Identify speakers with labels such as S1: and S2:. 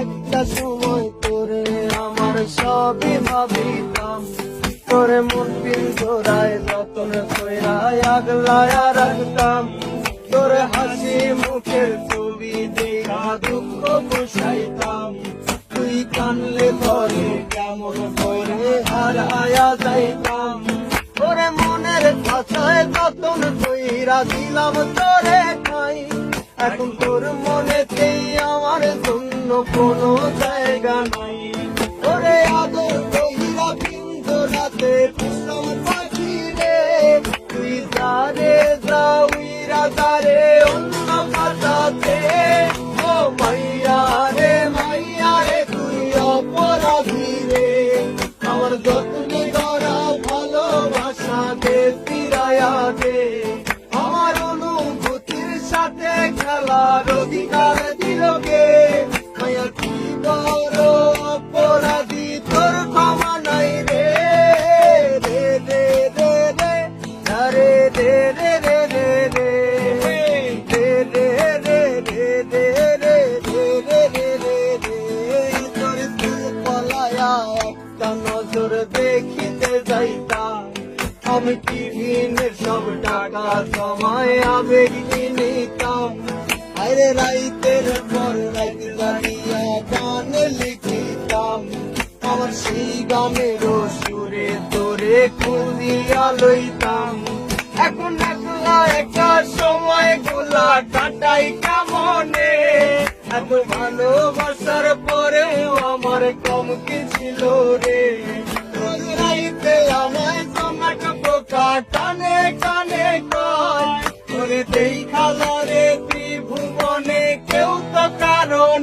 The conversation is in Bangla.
S1: একটা সময় রাখতাম। তোর হাসি মুখের ছবি দেখা দুঃখ বসাইতাম। তুই কানলে ধরে কেমন করে হারায়া যাইতাম। মনের তখন কইরা দিলাম তোরে ঠাই। এখন তোর মনেতেই আমার জন্য কোনো জায়গা নাই। ওরে আদর কইরা কিন্তু রাতে বিশ্রাম পাখি অধিকার দিল কে মায়া কি বড় অপরাধী তোর ক্ষমা নাই রে রে রে রে রে আরে রে রে রে রে আমি টিভিনের সব টাকা সময় আবেগ রাইতের পর রাইত দাঁড়িয়া গান লিখিতাম। আমার সেই গানের সুরে তোরে খুঁজিয়া লইতাম। এখন একলা একা সময়গুলা কাটাই কেমনে? এত ভালোবাসার পরেও আমার কম কি ছিল?